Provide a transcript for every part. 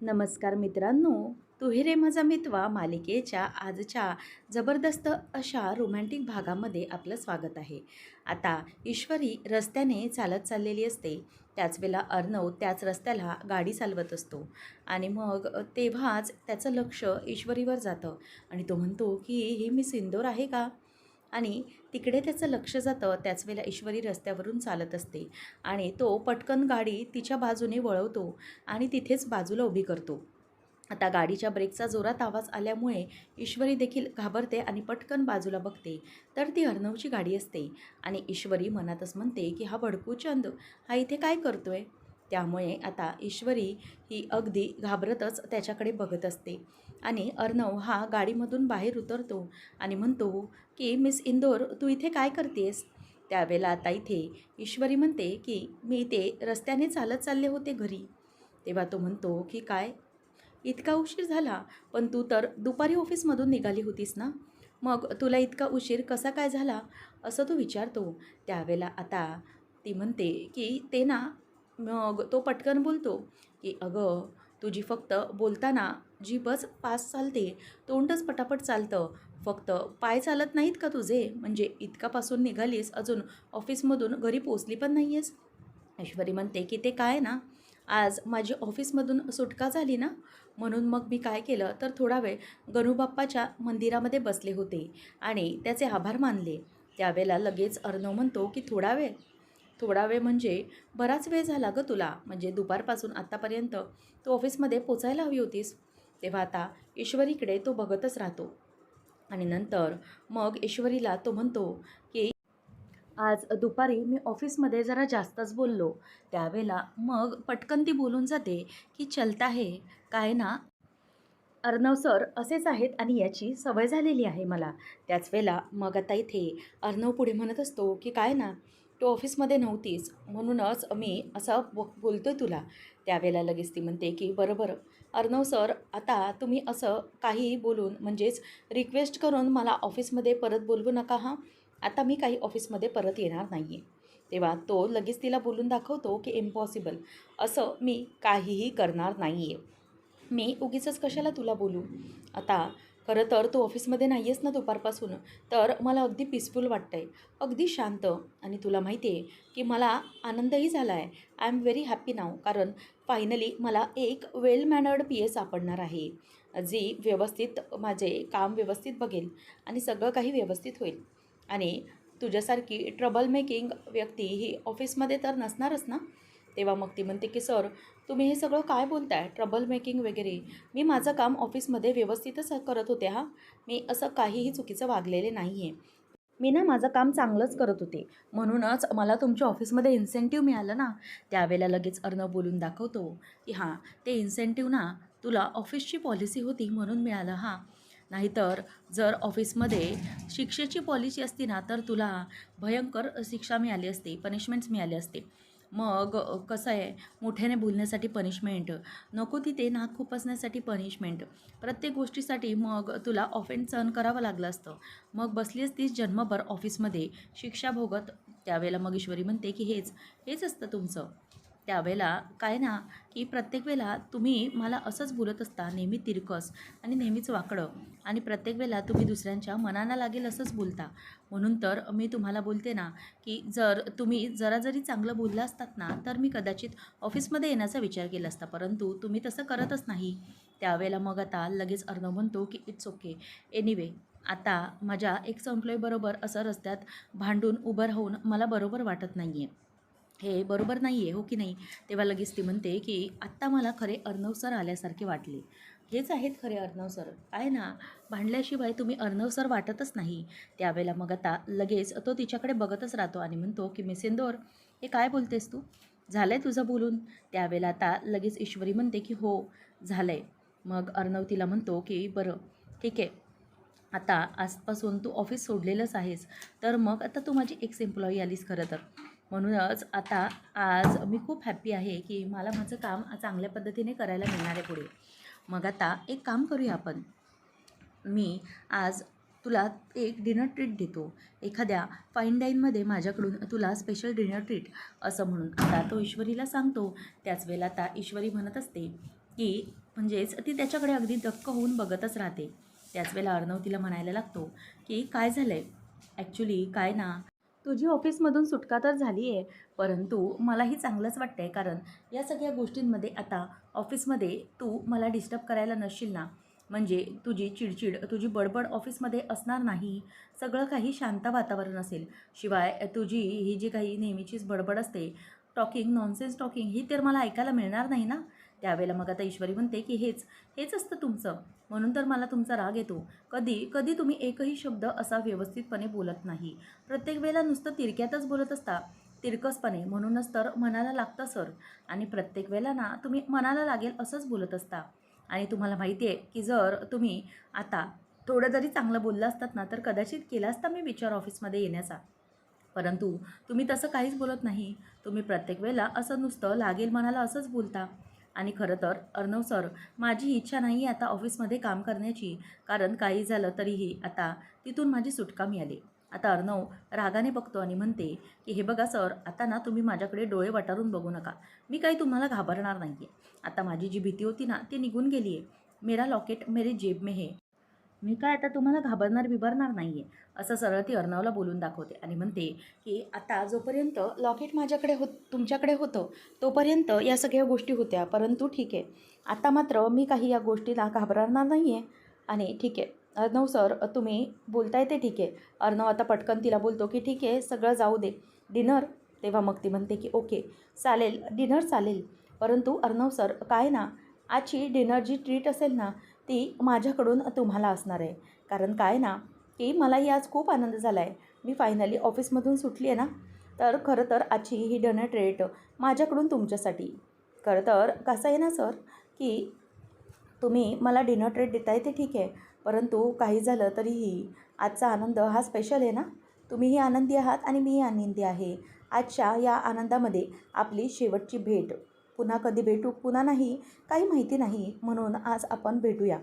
नमस्कार मित्रांनो तुही रे माझा मितवा मालिकेच्या आजच्या जबरदस्त अशा रोमॅन्टिक भागामध्ये आपलं स्वागत आहे. आता ईश्वरी रस्त्याने चालत चाललेली असते. त्याच वेळेला अर्णव त्याच रस्त्याला गाडी चालवत असतो. आणि मग तेव्हाच त्याचं लक्ष ईश्वरीवर जातं. आणि तो म्हणतो की हे मी सिंदोर आहे का? आणि तिकडे त्याचं लक्ष जातं त्याच वेळेला ईश्वरी रस्त्यावरून चालत असते आणि तो पटकन गाडी तिच्या बाजूने वळवतो आणि तिथेच बाजूला उभी करतो. आता गाडीच्या ब्रेकचा जोरात आवाज आल्यामुळे ईश्वरी देखील घाबरते आणि पटकन बाजूला बघते. तर ती अर्णवची गाडी असते आणि ईश्वरी मनातच म्हणते की हा भडकूचंद हा इथे काय करतोय? त्यामुळे आता ईश्वरी ही अगदी घाबरतच त्याच्याकडे बघत असते. आणि अर्णव हा गाडीमधून बाहेर उतरतो आणि म्हणतो की मिस इंदोर तू इथे काय करतेस? त्यावेळेला आता इथे ईश्वरी म्हणते की मी ते रस्त्याने चालत चालले होते घरी. तेव्हा तो म्हणतो की काय? इतका उशीर झाला पण तू तर दुपारी ऑफिसमधून निघाली होतीस ना? मग तुला इतका उशीर कसा काय झाला? असं तो विचारतो. त्यावेळेला आता ती म्हणते की ते ना मग तो पटकन बोलतो की अगं तुझी फक्त बोलताना जीभच पास चालते. तोंडच पटापट चालतं. फक्त पाय चालत नाहीत का तुझे? म्हणजे इतकापासून निघालीस अजून ऑफिसमधून घरी पोचली पण नाही आहेस ऐश्वरी म्हणते की ते काय ना? आज माझी ऑफिसमधून सुटका झाली ना? म्हणून मग मी काय केलं? तर थोडा वेळ गणूबाप्पाच्या मंदिरामध्ये बसले होते आणि त्याचे आभार मानले. त्यावेळेला लगेच अर्णव म्हणतो की थोडा वेळ थोडा वेळ म्हणजे बराच वेळ झाला गं तुला. म्हणजे दुपारपासून आत्तापर्यंत तू ऑफिसमध्ये पोचायला हवी होतीस. तेव्हा आता ईश्वरीकडे तो बघतच राहतो. आणि नंतर मग ईश्वरीला तो म्हणतो की आज दुपारी मी ऑफिसमध्ये जरा जास्तच बोललो. त्यावेळेला मग पटकन ती बोलून जाते की चलता आहे काय ना? अर्णव सर असेच आहेत आणि याची सवय झालेली आहे मला. त्याच वेळेला मग आता इथे अर्णव पुढे म्हणत असतो की काय ना? तू ऑफिसमध्ये नव्हतीस म्हणूनच मी असं ब आहे तुला. त्यावेळेला लगेच ती म्हणते की बरं बरं. अर्णव सर आता तुम्ही असं काही बोलून म्हणजेच रिक्वेस्ट करून मला ऑफिसमध्ये परत बोलवू नका हां? आता मी काही ऑफिसमध्ये परत येणार नाही आहे तेव्हा तो लगेच तिला बोलून दाखवतो की इम्पॉसिबल असं मी काहीही करणार नाही आहे मी उगीचच कशाला तुला बोलू? आता खरं तर तू ऑफिसमध्ये नाही आहेस ना दुपारपासून. तर मला अगदी पीसफुल वाटतं आहे अगदी शांत. आणि तुला माहिती आहे की मला आनंदही झाला आहे I am very happy now कारण फायनली मला एक वेल मॅनर्ड पी ए सापडणार आहे. जी व्यवस्थित माझे काम व्यवस्थित बघेल आणि सगळं काही व्यवस्थित होईल. आणि तुझ्यासारखी ट्रबल मेकिंग व्यक्ती ही ऑफिसमध्ये तर नसणारच ना? तेव्हा मग ती म्हणते की सर तुम्ही हे सगळं काय बोलताय? ट्रबल मेकिंग वगैरे. मी माझं काम ऑफिसमध्ये व्यवस्थितच करत होते हा. मी असं काहीही चुकीचं वागलेले नाही आहे मी ना माझं काम चांगलंच करत होते. म्हणूनच मला तुमच्या ऑफिसमध्ये इन्सेंटिव्ह मिळालं ना. त्यावेळेला लगेच अर्णव बोलून दाखवतो की हां ते इन्सेंटिव्ह ना तुला ऑफिसची पॉलिसी होती म्हणून मिळालं हां. नाहीतर जर ऑफिसमध्ये शिक्षेची पॉलिसी असती ना तर तुला भयंकर शिक्षा मिळाली असते पनिशमेंट्स मिळाले असते. मग कसं आहे मोठ्याने बोलण्यासाठी पनिशमेंट नको तिथे नाक खुपसण्यासाठी पनिशमेंट प्रत्येक गोष्टीसाठी मग तुला ऑफेन्स सहन करावं लागलं असतं. मग बसली असतीस जन्मभर ऑफिसमध्ये शिक्षा भोगत त्यावेळेला मग ईश्वरी म्हणते की हेच हेच असतं तुमचं. त्यावेळेला काय ना की प्रत्येक वेळेला तुम्ही मला असंच बोलत असता नेहमी तिरकस आणि नेहमीच वाकडं. आणि प्रत्येक वेळेला तुम्ही दुसऱ्यांच्या मनाला लागेल असंच बोलता. म्हणून तर मी तुम्हाला बोलते ना की जर तुम्ही जरा जरी चांगलं बोललं असतात ना तर मी कदाचित ऑफिसमध्ये येण्याचा विचार केला असता परंतु तुम्ही तसं करतच नाही. त्यावेळेला मग आता लगेच अर्णव म्हणतो की इट्स ओके एनिवे आता माझ्या एक्स एम्प्लॉईबरोबर असं रस्त्यात भांडून उभं राहून मला बरोबर वाटत नाही आहे हे बरोबर नाही आहे हो की नाही? तेव्हा लगेच ती म्हणते की आत्ता मला खरे अर्णव सर आल्यासारखे वाटले. हेच आहेत खरे अर्णव सर. काय ना भांडल्याशिवाय तुम्ही अर्णव सर वाटतच नाही. त्यावेळेला मग आता लगेच तो तिच्याकडे बघतच राहतो आणि म्हणतो की मिसेंदोर हे काय बोलतेस तू? झालं आहे तुझं बोलून? त्यावेळेला आता लगेच ईश्वरी म्हणते की हो झालं आहे मग अर्णव तिला म्हणतो की बरं ठीक आहे. आता आजपासून तू ऑफिस सोडलेलंच आहेस तर मग आता तू माझी एक्स एम्प्लॉई आलीस खरं तर. म्हणूनच आता आज मी खूप हॅप्पी आहे की मला माझं काम चांगल्या पद्धतीने करायला मिळणार आहे पुढे. मग आता एक काम करूया आपण. मी आज तुला एक डिनर ट्रीट देतो. एखाद्या फाईन डाईनमध्ये माझ्याकडून तुला स्पेशल डिनर ट्रीट असं म्हणून. आता तो ईश्वरीला सांगतो. त्याच वेळेला आता ईश्वरी म्हणत असते की म्हणजेच ती त्याच्याकडे अगदी दक्क होऊन बघतच राहते. त्याच वेळेला अर्णव तिला म्हणायला लागतो की काय झालं आहे ॲक्च्युली काय ना तुझी ऑफिसमधून सुटका तर झाली आहे परंतु मलाही चांगलंच वाटतं आहे कारण या सगळ्या गोष्टींमध्ये आता ऑफिसमध्ये तू मला डिस्टर्ब करायला नसशील ना? म्हणजे तुझी चिडचिड तुझी बडबड ऑफिसमध्ये असणार नाही सगळं काही शांत वातावरण असेल. शिवाय तुझी ही जी काही नेहमीचीच बडबड असते टॉकिंग नॉनसेन्स टॉकिंग ही तर मला ऐकायला मिळणार नाही ना? त्यावेळेला मग आता ईश्वरी म्हणते की हेच हेच असतं तुमचं. म्हणून तर मला तुमचा राग येतो. कधी कधी तुम्ही एकही शब्द असा व्यवस्थितपणे बोलत नाही. प्रत्येक वेळेला नुसतं तिरक्यातच बोलत असता. तिरकसपणे म्हणूनच तर मनाला लागतं सर. आणि प्रत्येक वेळेला ना तुम्ही मनाला लागेल असंच बोलत असता. आणि तुम्हाला माहिती आहे की जर तुम्ही आता थोडं जरी चांगलं बोललं असतात ना तर कदाचित केला असता मी विचार ऑफिसमध्ये येण्याचा. परंतु तुम्ही तसं काहीच बोलत नाही. तुम्ही प्रत्येक वेळेला असं नुसतं लागेल मनाला असंच बोलता. आणि खरं तर अर्णव सर माझी इच्छा नाही आता ऑफिसमध्ये काम करण्याची. कारण काही झालं तरीही आता तिथून माझी सुटका मिळाली. आता अर्णव रागाने बघतो आणि म्हणते की हे बघा सर आता ना तुम्ही माझ्याकडे डोळे वटारून बघू नका. मी काही तुम्हाला घाबरणार नाही आहे आता माझी जी भीती होती ना ती निघून गेली आहे मेरा लॉकेट मेरे जेब में है. मी काय आता तुम्हाला घाबरणार बिबरणार नाही आहे असं सरळ ती अर्णवला बोलून दाखवते आणि म्हणते की आता जोपर्यंत लॉकेट माझ्याकडे होत तुमच्याकडे होतं तोपर्यंत या सगळ्या गोष्टी होत्या परंतु ठीक आहे. आता मात्र मी काही या गोष्टीला घाबरणार नाही आहे आणि ठीक आहे. अर्णव सर तुम्ही बोलताय ते ठीक आहे. अर्णव आता पटकन तिला बोलतो की ठीक आहे सगळं जाऊ दे. डिनर? तेव्हा मग ती म्हणते की ओके. चालेल डिनर चालेल. परंतु अर्णव सर काय ना? आजची डिनर जी ट्रीट असेल ना ती माझ्याकडून तुम्हाला असणार आहे. कारण काय ना की मलाही आज खूप आनंद झाला आहे मी फायनली ऑफिसमधून सुटली आहे ना तर खरं तर आजची ही डिनर ट्रीट माझ्याकडून तुमच्यासाठी. खरं तर कसं आहे ना सर की तुम्ही मला डिनर ट्रीट देताय ते ठीक आहे परंतु काही झालं तरीही आजचा आनंद हा स्पेशल आहे ना. तुम्हीही आनंदी आहात आणि मीही आनंदी आहे. आजच्या या आनंदामध्ये आपली शेवटची भेट. पुन्हा कधी भेटू पुन्हा नाही काही माहिती नाही म्हणून आज आपण भेटूया.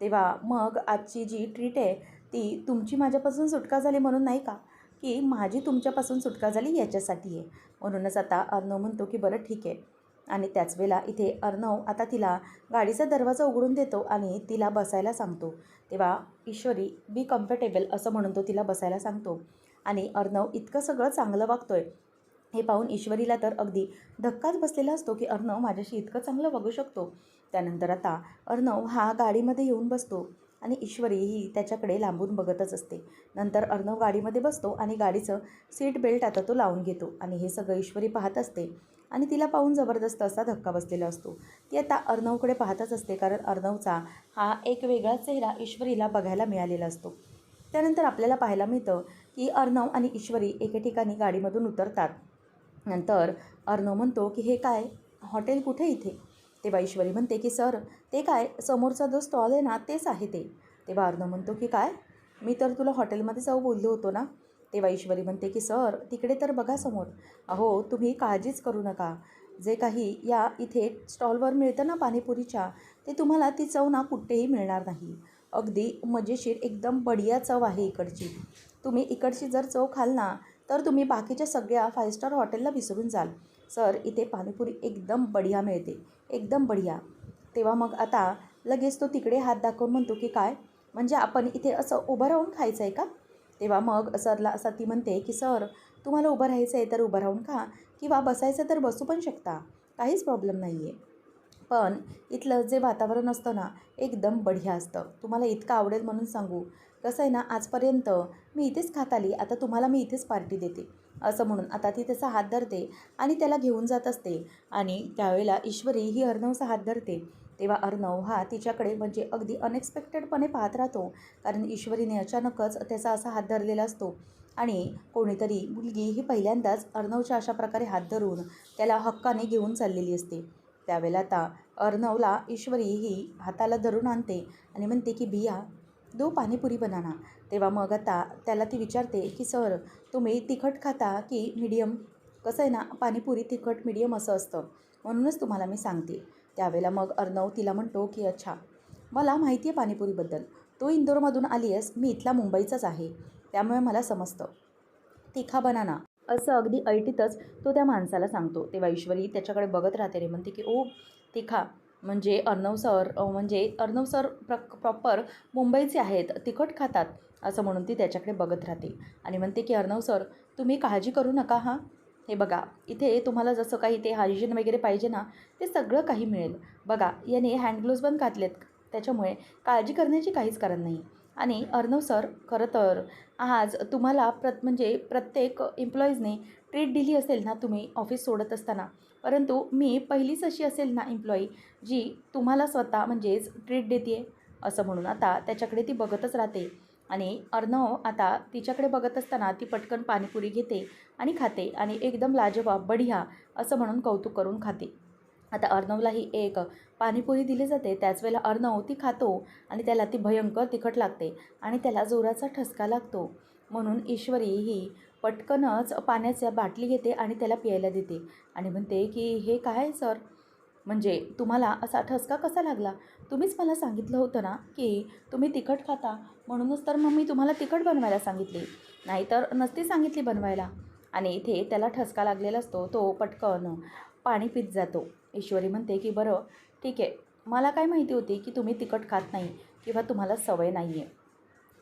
तेव्हा मग आजची जी ट्रीट आहे ती तुमची माझ्यापासून सुटका झाली म्हणून नाही का? की माझी तुमच्यापासून सुटका झाली याच्यासाठी आहे. म्हणूनच आता अर्णव म्हणतो की बरं ठीक आहे. आणि त्याच वेळेला इथे अर्णव आता तिला गाडीचा दरवाजा उघडून देतो आणि तिला बसायला सांगतो. तेव्हा ईश्वरी बी कम्फर्टेबल असं म्हणून तो तिला बसायला सांगतो. आणि अर्णव इतकं सगळं चांगलं वागतोय. हे पाहून ईश्वरीला तर अगदी धक्काच बसलेला असतो की अर्णव माझ्याशी इतकं चांगलं वागू शकतो. त्यानंतर आता अर्णव हा गाडीमध्ये येऊन बसतो आणि ईश्वरी ही त्याच्याकडे लांबून बघतच असते. नंतर अर्णव गाडीमध्ये बसतो आणि गाडीचं सीट बेल्ट आता तो लावून घेतो आणि हे सगळं ईश्वरी पाहत असते आणि तिला पाहून जबरदस्त असा धक्का बसलेला असतो. ती आता अर्णवकडे पाहतच असते कारण अर्णवचा हा एक वेगळा चेहरा ईश्वरीला बघायला मिळालेला असतो. त्यानंतर आपल्याला पाहायला मिळतं की अर्णव आणि ईश्वरी एके ठिकाणी गाडीमधून उतरतात. नंतर अर्णव म्हणतो की हे काय? हॉटेल कुठे इथे? तेव्हा ईश्वरी म्हणते की सर ते काय? समोरचा जो स्टॉल आहे ना तेच आहे ते. तेव्हा अर्णव म्हणतो की काय? मी तर तुला हॉटेलमध्ये जाऊ बोललो होतो ना. तेव्हा ईश्वरी म्हणते की सर तिकडे तर बघा समोर. अहो तुम्ही काळजीच करू नका. जे काही या इथे स्टॉलवर मिळतं ना पाणीपुरीच्या ते तुम्हाला ती चव ना कुठेही मिळणार नाही. अगदी मजेशीर एकदम बढिया चव आहे इकडची. तुम्ही इकडची जर चव खाल ना तर तुम्ही बाकीच्या सगळ्या फाय स्टार हॉटेलला विसरून जाल. सर इथे पाणीपुरी एकदम बढिया मिळते. एकदम बढिया. तेव्हा मग आता लगेच तो तिकडे हात दाखवून म्हणतो की काय? म्हणजे आपण इथे असं उभं राहून खायचं आहे का? तेव्हा मग सरला असं ती म्हणते की सर तुम्हाला उभं राहायचं आहे तर उभं राहून खा किंवा बसायचं तर बसू पण शकता. काहीच प्रॉब्लेम नाही आहे पण इथलं जे वातावरण असतं ना एकदम बढिया असतं. तुम्हाला इतकं आवडेल म्हणून सांगू. कसं आहे ना आजपर्यंत मी इथेच खात आली आता तुम्हाला मी इथेच पार्टी देते. असं म्हणून आता ती त्याचा हात धरते आणि त्याला घेऊन जात असते. आणि त्यावेळेला ईश्वरी ही अर्णवचा हात धरते. तेव्हा अर्णव हा तिच्याकडे म्हणजे अगदी अनएक्सपेक्टेडपणे पाहत राहतो. कारण ईश्वरीने अचानकच त्याचा असा हात धरलेला असतो. आणि कोणीतरी मुलगी ही पहिल्यांदाच अर्णवच्या अशा प्रकारे हात धरून त्याला हक्काने घेऊन चाललेली असते. त्यावेळेला आता अर्णवला ईश्वरी ही हाताला धरून आणते आणि म्हणते की बिया दो पाणीपुरी बनाना. तेव्हा मग आता त्याला ती विचारते की सर तुम्ही तिखट खाता की मीडियम? कसं आहे ना पाणीपुरी तिखट मीडियम असं असतं. म्हणूनच तुम्हाला मी सांगते. त्यावेळेला मग अर्णव तिला म्हणतो की अच्छा मला माहिती आहे पाणीपुरीबद्दल. तो इंदोरमधून आली आहेस मी इथला मुंबईचाच आहे. त्यामुळे मला समजतं. तिखा बनाना. असं अगदी ऐटीतच तो त्या माणसाला सांगतो. तेव्हा ईश्वरी त्याच्याकडे बघत राहते रे. म्हणते की ओ तिखा म्हणजे अर्णव सर म्हणजे अर्णव सर प्र प्रॉपर मुंबईचे आहेत तिखट खातात असं म्हणून ती त्याच्याकडे बघत राहते. आणि म्हणते की अर्णव सर तुम्ही काळजी करू नका हां. हे बघा इथे तुम्हाला जसं काही ते हायजीन वगैरे पाहिजे ना ते सगळं काही मिळेल. बघा याने हँडग्लोव्ज पण घातलेत त्याच्यामुळे काळजी करण्याची काहीच कारण नाही. आणि अर्णव सर खरं तर आज तुम्हाला प्रत म्हणजे प्रत्येक एम्प्लॉईजने ट्रीट दिली असेल ना तुम्ही ऑफिस सोडत असताना परंतु मी पहिलीच अशी असेल ना एम्प्लॉई जी तुम्हाला स्वतः म्हणजेच ट्रीट देते असं म्हणून. आता त्याच्याकडे ती बघतच राहते. आणि अर्णव आता तिच्याकडे बघत असताना ती पटकन पाणीपुरी घेते आणि खाते आणि एकदम लाजवाब बढिया असं म्हणून कौतुक करून खाते. आता अर्णवलाही एक पाणीपुरी दिली जाते. त्याच वेळेला अर्णव ती खातो आणि त्याला ती भयंकर तिखट लागते आणि त्याला जोराचा ठसका लागतो. म्हणून ईश्वरी ही पटकनच पाण्याच्या बाटली घेते आणि त्याला प्यायला देते. आणि म्हणते की हे काय सर? म्हणजे तुम्हाला असा ठसका कसा लागला? तुम्हीच मला सांगितलं होतं ना की तुम्ही तिखट खाता. म्हणूनच तर मग मी तुम्हाला तिखट बनवायला सांगितली. नाहीतर नसती सांगितली बनवायला. आणि इथे त्याला ठसका लागलेला असतो तो पटकन पाणी पित जातो. ईश्वरी म्हणते की बरं ठीक आहे. मला काय माहिती होती की तुम्ही तिखट खात नाही किंवा तुम्हाला सवय नाही आहे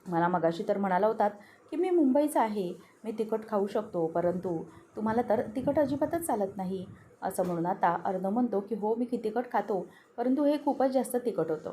मला मगाशी तर म्हणाला होतात की मी मुंबईचा आहे मी तिखट खाऊ शकतो परंतु तुम्हाला तर तिखट अजिबातच चालत नाही. असं म्हणून आता अर्ध म्हणतो की हो मी किती तिखट खातो परंतु हे खूपच जास्त तिखट होतं.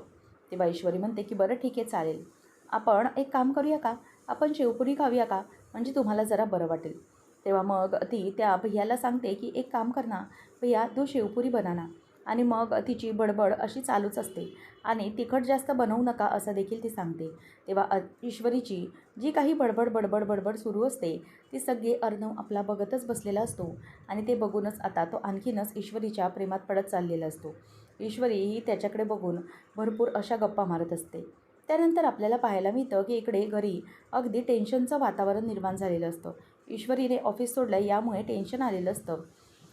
तेव्हा ईश्वरी म्हणते की बरं ठीक आहे चालेल. आपण एक काम करूया का? आपण शेवपुरी खाऊया का? म्हणजे तुम्हाला जरा बरं वाटेल. तेव्हा मग ती त्या भैयाला सांगते की एक काम कर ना भैया तू शेवपुरी बनाना. आणि मग तिची बडबड अशी चालूच असते. आणि तिखट जास्त बनवू नका असं देखील ती सांगते. तेव्हा ईश्वरीची जी काही बडबड बडबड बडबड सुरू असते ती सगळी अर्णव आपला बघतच बसलेला असतो. आणि ते बघूनच आता तो आणखीनच ईश्वरीच्या प्रेमात पडत चाललेला असतो. ईश्वरी ही त्याच्याकडे बघून भरपूर अशा गप्पा मारत असते. त्यानंतर आपल्याला पाहायला मिळतं की इकडे घरी अगदी टेन्शनचं वातावरण निर्माण झालेलं असतं. ईश्वरीने ऑफिस सोडलं यामुळे टेन्शन आलेलं असतं.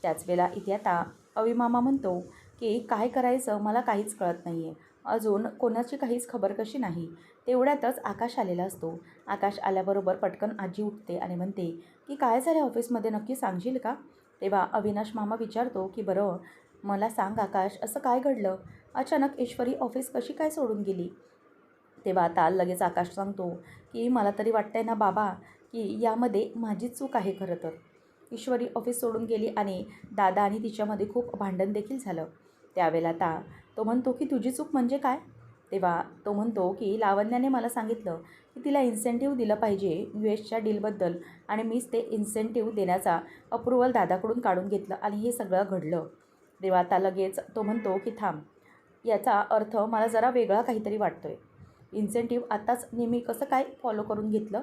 त्याच वेळेला इथे आता अविमामा म्हणतो की काय करायचं मला काहीच कळत नाही आहे अजून कोणाची काहीच खबर कशी नाही? तेवढ्यातच आकाश आलेला असतो. आकाश आल्याबरोबर पटकन आजी उठते आणि म्हणते की काय झालं ऑफिसमध्ये? नक्की सांगशील का? तेव्हा अविनाश मामा विचारतो की बरं मला सांग आकाश असं काय घडलं? अचानक ईश्वरी ऑफिस कशी काय सोडून गेली? तेव्हा आता लगेच आकाश सांगतो की मला तरी वाटतंय ना बाबा की यामध्ये माझी चूक आहे खरं तर. ईश्वरी ऑफिस सोडून गेली आणि दादा आणि तिच्यामध्ये खूप भांडण देखील झालं. त्यावेळेला आता तो म्हणतो की तुझी चूक म्हणजे काय? तेव्हा तो म्हणतो की लावण्याने मला सांगितलं की तिला इन्सेंटिव्ह दिलं पाहिजे यू एसच्या डीलबद्दल आणि मीच ते इन्सेंटिव्ह देण्याचा अप्रुव्हल दादाकडून काढून घेतलं आणि हे सगळं घडलं. तेव्हा आता लगेच तो म्हणतो की थांब याचा अर्थ मला जरा वेगळा काहीतरी वाटतोय. इन्सेंटिव्ह आत्ताच नेहमी कसं काय फॉलो करून घेतलं?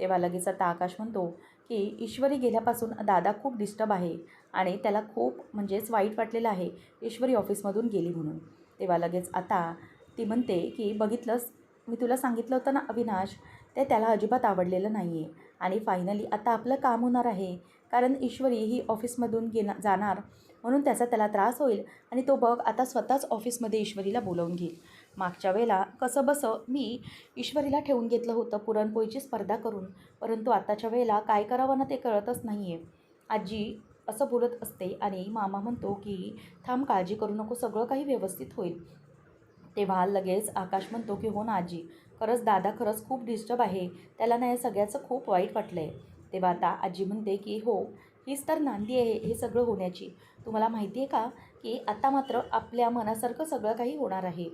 तेव्हा लगेच आता आकाश म्हणतो की ईश्वरी गेल्यापासून दादा खूप डिस्टर्ब आहे आणि त्याला खूप म्हणजेच वाईट वाटलेलं आहे ईश्वरी ऑफिसमधून गेली म्हणून. तेव्हा लगेच आता ती म्हणते की बघितलंस? मी तुला सांगितलं होतं ना अविनाश ते त्याला अजिबात आवडलेलं नाही आहे आणि फायनली आता आपलं काम होणार आहे कारण ईश्वरी ही ऑफिसमधून गेना जाणार म्हणून त्याचा त्याला त्रास होईल आणि तो बघ आता स्वतःच ऑफिसमध्ये ईश्वरीला बोलावून घेईल. मागच्या वेळेला कसं बसं मी ईश्वरीला ठेवून घेतलं होतं पुरणपोळीची स्पर्धा करून. परंतु आताच्या वेळेला काय करावं ना ते कळतच नाही आहे आजी असं बोलत असते आणि मामा म्हणतो की थांब काळजी करू नको सगळं काही व्यवस्थित होईल. तेव्हा लगेच आकाश म्हणतो की हो ना आजी खरंच दादा खरंच खूप डिस्टर्ब आहे. त्याला ना या सगळ्याचं खूप वाईट वाटलं आहे तेव्हा आता आजी म्हणते की हो हीच तर नांदी आहे हे सगळं होण्याची. तुम्हाला माहिती आहे का की आता मात्र आपल्या मनासारखं सगळं काही होणार आहे.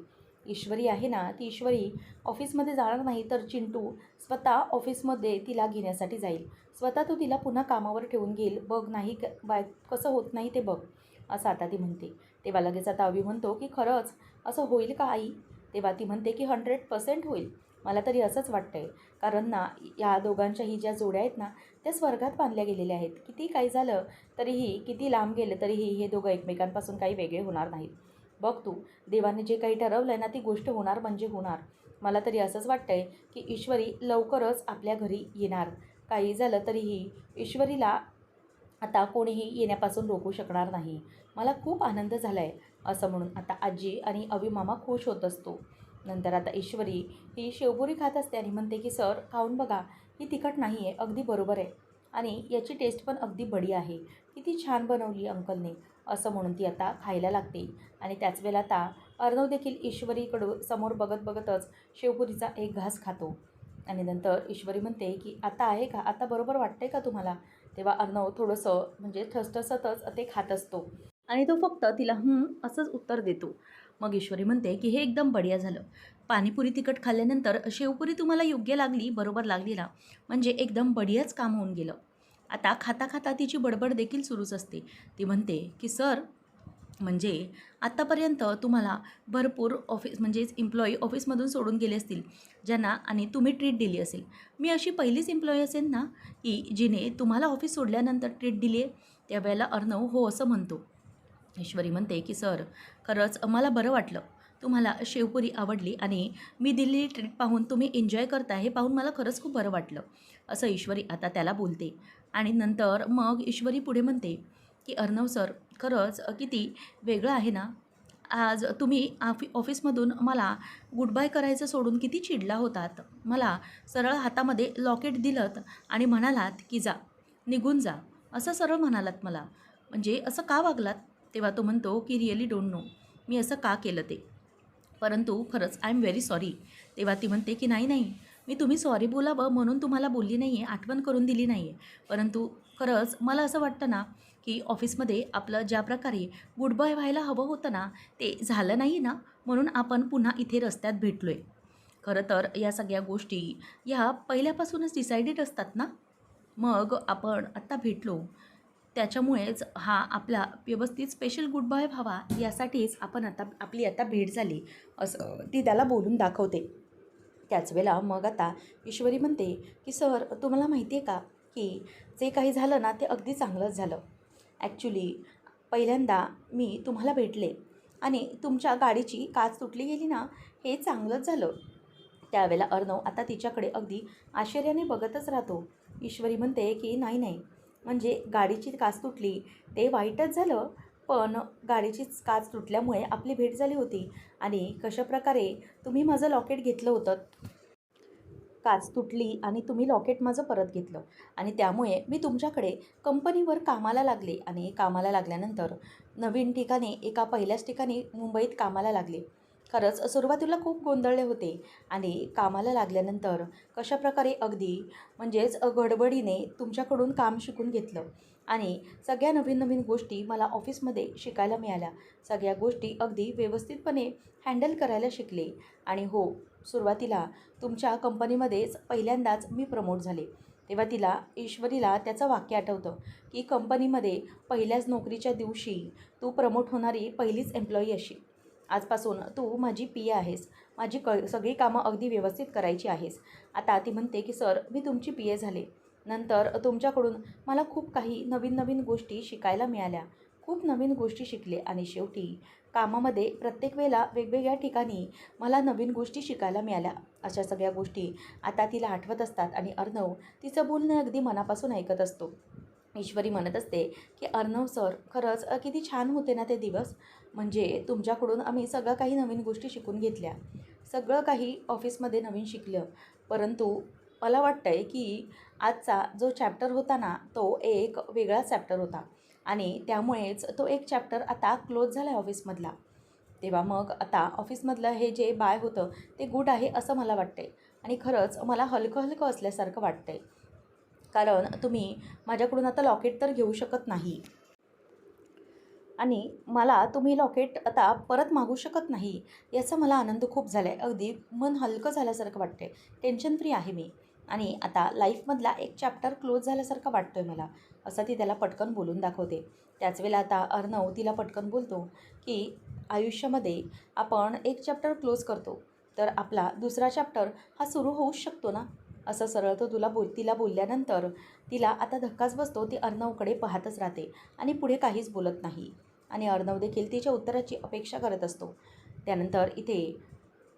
ईश्वरी आहे ना ती ईश्वरी ऑफिसमध्ये जाणार नाही तर चिंटू स्वतः ऑफिसमध्ये तिला घेण्यासाठी जाईल. स्वतः तो तिला पुन्हा कामावर ठेवून घेईल. बघ नाही क बाय कसं होत नाही ते बघ असं आता ती म्हणते. तेव्हा लगेच आता अवी म्हणतो की खरंच असं होईल का आई? तेव्हा ती म्हणते की हंड्रेड पर्सेंट होईल. मला तरी असंच वाटतं आहे कारण ना या दोघांच्या ही ज्या जोड्या आहेत ना त्या स्वर्गात बांधल्या गेलेल्या आहेत. किती काही झालं तरीही किती लांब गेलं तरीही हे दोघं एकमेकांपासून काही वेगळे होणार नाहीत. बघ तू देवाने जे काही ठरवलं आहे ना ती गोष्ट होणार म्हणजे होणार. मला तरी असंच वाटतं आहे की ईश्वरी लवकरच आपल्या घरी येणार. काही झालं तरीही ईश्वरीला आता कोणीही येण्यापासून रोखू शकणार नाही. मला खूप आनंद झाला आहे असं म्हणून आता आजी आणि अविमामा खुश होत असतो. नंतर आता ईश्वरी ही शेवपुरी खात असते आणि म्हणते की सर खाऊन बघा. ही तिखट नाही आहे अगदी बरोबर आहे. आणि याची टेस्ट पण अगदी बडी आहे. किती छान बनवली अंकलने असं म्हणून ती आता खायला लागते. आणि त्याच वेळेला आता अर्णव देखील ईश्वरीकडं समोर बघत बघतच शेवपुरीचा एक घास खातो. आणि नंतर ईश्वरी म्हणते की आता आहे का? आता बरोबर वाटतंय का तुम्हाला? तेव्हा अर्णव थोडंसं म्हणजे ठसठसतच ते खात असतो. आणि तो फक्त तिला हं असंच उत्तर देतो. मग ईश्वरी म्हणते की हे एकदम बढिया झालं. पाणीपुरी तिखट खाल्ल्यानंतर शेवपुरी तुम्हाला योग्य लागली बरोबर लागली ना? म्हणजे एकदम बढियाच काम होऊन गेलं. आता खाता खाता तिची बडबड देखील सुरूच असते. ती म्हणते की सर म्हणजे आत्तापर्यंत तुम्हाला भरपूर ऑफिस म्हणजेच इम्प्लॉई ऑफिसमधून सोडून गेले असतील ज्यांना आणि तुम्ही ट्रीट दिली असेल. मी अशी पहिलीच इम्प्लॉई असेल ना की जिने तुम्हाला ऑफिस सोडल्यानंतर ट्रीट दिली आहे त्यावेळेला अर्णव हो असं म्हणतो. ईश्वरी म्हणते की सर खरंच मला बरं वाटलं. तुम्हाला शेवपुरी आवडली आणि मी दिलेली ट्रीट पाहून तुम्ही एन्जॉय करता हे पाहून मला खरंच खूप बरं वाटलं. असं ईश्वरी आता त्याला बोलते. आणि नंतर मग ईश्वरी पुढे म्हणते की अर्णव सर खरंच किती वेगळं आहे ना? आज तुम्ही ऑफि ऑफिसमधून मला गुड बाय करायचं सोडून किती चिडला होतात. मला सरळ हातामध्ये लॉकेट दिलं आणि म्हणालात की जा निघून जा. असं सरळ म्हणालात मला. म्हणजे असं का वागलात? तेव्हा तो म्हणतो की रिअली डोंट नो मी असं का केलं ते? परंतु खरंच आय एम व्हेरी सॉरी तेव्हा ती म्हणते की नाही नाही. मी तुम्ही सॉरी बोलावं म्हणून तुम्हाला बोलली नाही आहे आठवण करून दिली नाही आहे परंतु खरंच मला असं वाटतं ना की ऑफिसमध्ये आपलं ज्या प्रकारे गुड बाय व्हायला हवं होतं ना ते झालं नाही ना म्हणून आपण पुन्हा इथे रस्त्यात भेटलो आहे खरं तर या सगळ्या गोष्टी ह्या पहिल्यापासूनच डिसाइडेड असतात ना? मग आपण आत्ता भेटलो. त्याच्यामुळेच हा आपला व्यवस्थित स्पेशल गुड बाय व्हावा यासाठीच आपण आता आपली आता भेट झाली असं ती त्याला बोलून दाखवते. त्याच वेळेला मग आता ईश्वरी म्हणते की सर तुम्हाला माहिती आहे का की जे काही झालं ना ते अगदी चांगलंच झालं. ॲक्च्युली पहिल्यांदा मी तुम्हाला भेटले आणि तुमच्या गाडीची काच तुटली गेली ना हे चांगलंच झालं. त्यावेळेला अर्णव आता तिच्याकडे अगदी आश्चर्याने बघतच राहतो. ईश्वरी म्हणते की नाही नाही. म्हणजे गाडीची काच तुटली ते वाईटच झालं. पण गाडीचीच काच तुटल्यामुळे आपली भेट झाली होती. आणि कशाप्रकारे तुम्ही माझं लॉकेट घेतलं होतं? काच तुटली आणि तुम्ही लॉकेट माझं परत घेतलं. आणि त्यामुळे मी तुमच्याकडे कंपनीवर कामाला लागले आणि कामाला लागल्यानंतर नवीन ठिकाणी एका पहिल्याच ठिकाणी मुंबईत कामाला लागले. खरंच सुरुवातीला खूप गोंधळले होते. आणि कामाला लागल्यानंतर कशाप्रकारे अगदी म्हणजेच गडबडीने तुमच्याकडून काम शिकून घेतलं. आणि सगळ्या नवीन नवीन गोष्टी मला ऑफिसमध्ये शिकायला मिळाल्या. सगळ्या गोष्टी अगदी व्यवस्थितपणे हँडल करायला शिकले. आणि हो सुरुवातीला तुमच्या कंपनीमध्येच पहिल्यांदाच मी प्रमोट झाले. तेव्हा तिला ईश्वरीला त्याचं वाक्य आठवतं की कंपनीमध्ये पहिल्याच नोकरीच्या दिवशी तू प्रमोट होणारी पहिलीच एम्प्लॉई अशी. आजपासून तू माझी पी आहेस. माझी क सगळी कामं अगदी व्यवस्थित करायची आहेस. आता ती म्हणते की सर मी तुमची पी ए झाले. नंतर तुमच्याकडून मला खूप काही नवीन नवीन गोष्टी शिकायला मिळाल्या. खूप नवीन गोष्टी शिकले आणि शेवटी कामामध्ये प्रत्येक वेळेला वेगवेगळ्या ठिकाणी मला नवीन गोष्टी शिकायला मिळाल्या. अशा सगळ्या गोष्टी आता तिला आठवत असतात आणि अर्णव तिचं बोलणं अगदी मनापासून ऐकत असतो. ईश्वरी म्हणत असते की अर्णव सर खरंच किती छान होते ना ते दिवस. म्हणजे तुमच्याकडून आम्ही सगळं काही नवीन गोष्टी शिकून घेतल्या. सगळं काही ऑफिसमध्ये नवीन शिकलं. परंतु मला वाटतं आहे की आजचा जो चॅप्टर होता ना तो एक वेगळा चॅप्टर होता. आणि त्यामुळेच तो एक चॅप्टर आता क्लोज झाला आहे ऑफिसमधला तेव्हा मग आता ऑफिसमधलं हे जे बाय होतं ते गुड आहे असं मला वाटतं आहे आणि खरंच मला हलकं हलकं असल्यासारखं वाटतं आहे कारण तुम्ही माझ्याकडून आता लॉकेट तर घेऊ शकत नाही. आणि मला तुम्ही लॉकेट आता परत मागू शकत नाही याचा मला आनंद खूप झाला आहे अगदी मन हलकं झाल्यासारखं वाटतं आहे टेन्शन फ्री आहे मी. आणि आता लाईफमधला एक चॅप्टर क्लोज झाल्यासारखा वाटतो आहे मला असं ती त्याला पटकन बोलून दाखवते. त्याच वेळेला आता अर्णव तिला पटकन बोलतो की आयुष्यामध्ये आपण एक चॅप्टर क्लोज करतो तर आपला दुसरा चॅप्टर हा सुरू होऊच शकतो ना? असं सरळ तो तुला बोल तिला बोलल्यानंतर तिला आता धक्काच बसतो ती अर्णवकडे पाहतच राहते आणि पुढे काहीच बोलत नाही. आणि अर्णव देखील तिच्या उत्तराची अपेक्षा करत असतो. त्यानंतर इथे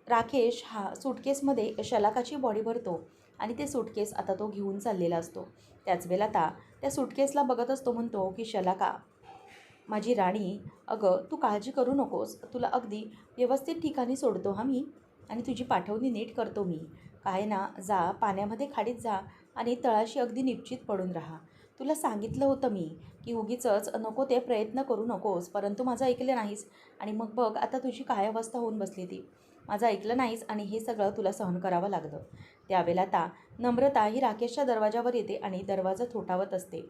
राकेश हा सूटकेसमध्ये शलाकाची बॉडी भरतो. आणि ते सूटकेस आता तो घेऊन चाललेला असतो. त्याच वेळेला आता त्या सूटकेसला बघत असतो म्हणतो की शलाका माझी राणी अगं तू काळजी करू नकोस. तुला अगदी व्यवस्थित ठिकाणी सोडतो हा मी आणि तुझी पाठवणी नीट करतो मी. काय ना जा पाण्यामध्ये खाडीत जा आणि तळाशी अगदी निश्चित पडून राहा. तुला सांगितलं होतं मी की उगीचच नको ते प्रयत्न करू नकोस परंतु माझं ऐकलं नाहीस आणि मग बघ आता तुझी काय अवस्था होऊन बसली ती. माझं ऐकलं नाहीस आणि हे सगळं तुला सहन करावं लागलं. त्यावेळेला आता नम्रता ही राकेशच्या दरवाजावर येते आणि दरवाजा ठोठावत असते.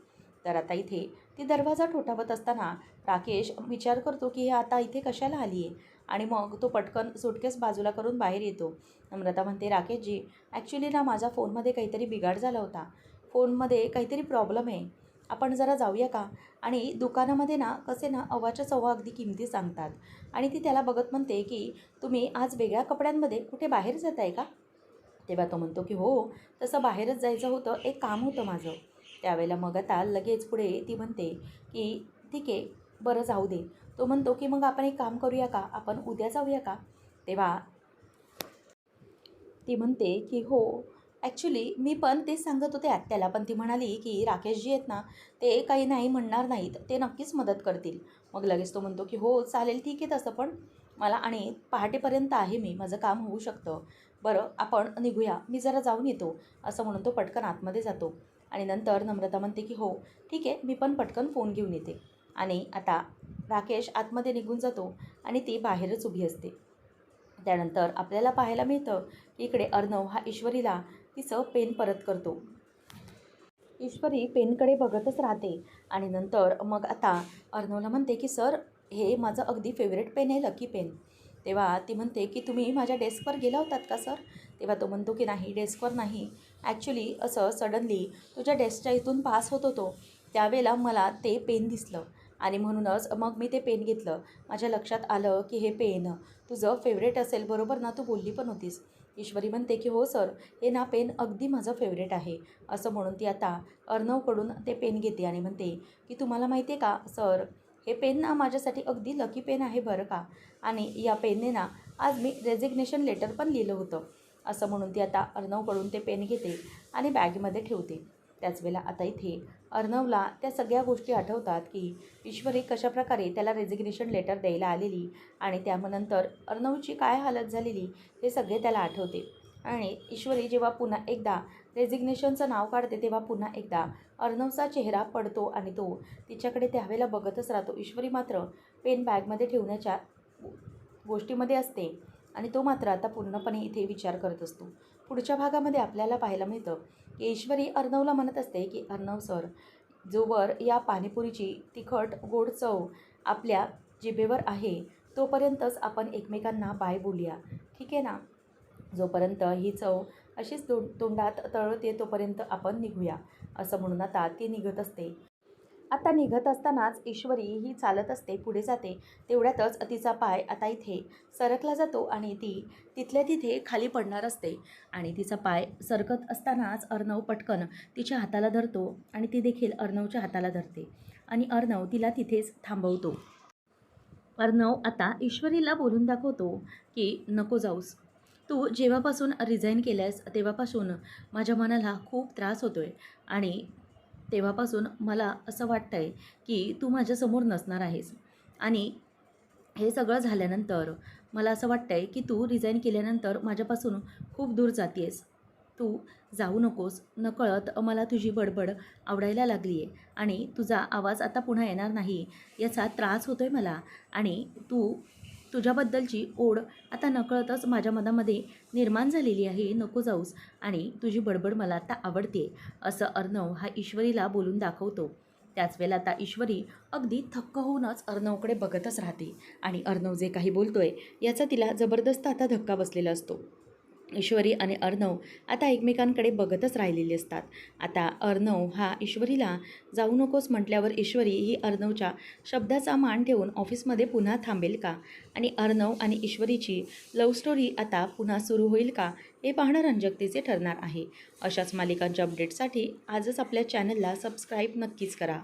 तर आता इथे ती दरवाजा ठोठावत असताना राकेश विचार करतो की हे आता इथे कशाला आली आहे आणि मग तो पटकन सुटकेस बाजूला करून बाहेर येतो. नम्रता म्हणते राकेशजी ॲक्च्युली ना माझ्या फोनमध्ये काहीतरी बिघाड झाला होता. फोनमध्ये काहीतरी प्रॉब्लेम आहे. आपण जरा जाऊया का? आणि दुकानामध्ये ना कसे ना अव्वाच्या सव्वा अगदी किमती सांगतात. आणि ती त्याला बघत म्हणते की तुम्ही आज वेगळ्या कपड्यांमध्ये कुठे बाहेर जात आहे का? तेव्हा तो म्हणतो की हो तसं बाहेरच जायचं होतं एक काम होतं माझं. त्यावेळेला मग आता लगेच पुढे ती म्हणते की ठीक आहे बरं जाऊ दे. तो म्हणतो की मग आपण एक काम करूया का? आपण उद्या जाऊया का? तेव्हा ती म्हणते की हो ॲक्च्युली मी पण तेच सांगत होते आत्याला पण ती म्हणाली की राकेशजी आहेत ना ते काही नाही म्हणणार नाहीत ते नक्कीच मदत करतील. मग लगेच तो म्हणतो की हो चालेल ठीक आहे तसं पण. मला आणि पहाटेपर्यंत आहे मी माझं काम होऊ शकतं. बरं आपण निघूया. मी जरा जाऊन येतो असं म्हणून तो पटकन आतमध्ये जातो. आणि नंतर नम्रता म्हणते की हो ठीक आहे मी पण पटकन फोन घेऊन येते. आणि आता राकेश आतमध्ये निघून जातो आणि ती बाहेरच उभी असते. त्यानंतर आपल्याला पाहायला मिळतं की इकडे अर्णव हा ईश्वरीला तिचं पेन परत करतो. ईश्वरी पेनकडे बघतच राहते आणि नंतर मग आता अर्णवला म्हणते की सर हे माझं अगदी फेवरेट पेन आहे लकी पेन तेव्हा ती म्हणते की तुम्ही माझ्या डेस्कवर गेला होतात का सर? तेव्हा तो म्हणतो की नाही डेस्कवर नाही. ॲक्च्युली असं सडनली तुझ्या डेस्कच्या इथून पास होत होतो. त्यावेळेला मला ते पेन दिसलं आणि म्हणूनच मग मी ते पेन घेतलं. माझ्या लक्षात आलं की हे पेन तुझं फेवरेट असेल बरोबर ना? तू बोलली पण होतीस. ईश्वरी म्हणते की हो सर हे ना पेन अगदी माझं फेवरेट आहे. असं म्हणून ती आता अर्णवकडून ते पेन घेते आणि म्हणते की तुम्हाला माहिती आहे का सर हे पेन ना माझ्यासाठी अगदी लकी पेन आहे बरं का? आणि या पेनने ना आज मी रेजिग्नेशन लेटर पण लिहिलं होतं. असं म्हणून ती आता अर्णवकडून ते पेन घेते आणि बॅगमध्ये ठेवते. त्याच वेळेला आता इथे अर्णवला त्या सगळ्या गोष्टी आठवतात की ईश्वरी कशाप्रकारे त्याला रेजिग्नेशन लेटर द्यायला आलेली आणि त्यानंतर अर्णवची काय हालत झालेली हे सगळे त्याला आठवते. आणि ईश्वरी जेव्हा पुन्हा एकदा रेजिग्नेशनचं नाव काढते तेव्हा पुन्हा एकदा अर्णवचा चेहरा पडतो आणि तो तिच्याकडे त्यावेळेला बघतच राहतो. ईश्वरी मात्र पेन बॅगमध्ये ठेवण्याच्या गोष्टीमध्ये असते आणि तो मात्र आता पूर्णपणे इथे विचार करत असतो. पुढच्या भागामध्ये आपल्याला पाहायला मिळतं की ईश्वरी अर्णवला म्हणत असते की अर्णव सर जोवर या पाणीपुरीची तिखट गोड चव आपल्या जिभेवर आहे तोपर्यंतच आपण एकमेकांना बाय बोलूया. ठीक आहे ना? जोपर्यंत ही चव अशीच तोंड तोंडात तळते तोपर्यंत आपण निघूया असं म्हणून आता ती निघत असते. आता निघत असतानाच ईश्वरी ही चालत असते पुढे जाते. तेवढ्यातच तिचा पाय आता इथे सरकला जातो आणि ती तिथल्या तिथे खाली पडणार असते. आणि तिचा पाय सरकत असतानाच अर्णव पटकन तिच्या हाताला धरतो आणि ती देखील अर्णवच्या हाताला धरते आणि अर्णव तिला तिथेच थांबवतो. अर्णव आता ईश्वरीला बोलून दाखवतो की नको जाऊस. तू जेव्हापासून रिझाईन केल्यास तेव्हापासून माझ्या मनाला खूप त्रास होतो आहे आणि तेव्हापासून मला असं वाटतं आहे की तू माझ्यासमोर नसणार आहेस. आणि हे सगळं झाल्यानंतर मला असं वाटतं आहे की तू रिझाईन केल्यानंतर माझ्यापासून खूप दूर जाते आहेस तू जाऊ नकोस. नकळत मला तुझी बडबड आवडायला लागली आहे आणि तुझा आवाज आता पुन्हा येणार नाही याचा त्रास होतो आहे मला. आणि तू तुझ्याबद्दलची ओढ आता नकळतच माझ्या मनामध्ये निर्माण झालेली आहे. नको जाऊस आणि तुझी बडबड मला आता आवडते असं अर्णव हा ईश्वरीला बोलून दाखवतो. त्याच वेळेला आता ईश्वरी अगदी थक्क होऊनच अर्णवकडे बघतच राहते आणि अर्णव जे काही बोलतोय याचा तिला जबरदस्त आता धक्का बसलेला असतो. ईश्वरी आणि अर्णव आता एकमेकांकडे बघतच राहिलेले असतात. आता अर्णव हा ईश्वरीला जाऊ नकोस म्हटल्यावर ईश्वरी ही अर्णवच्या शब्दाचा मान ठेवून ऑफिसमध्ये पुन्हा थांबेल का? आणि अर्णव आणि ईश्वरीची लव्ह स्टोरी आता पुन्हा सुरू होईल का? हे पाहणं रंजकतेचे ठरणार आहे. अशाच मालिकांच्या अपडेटसाठी आजच आपल्या चॅनलला सबस्क्राईब नक्कीच करा.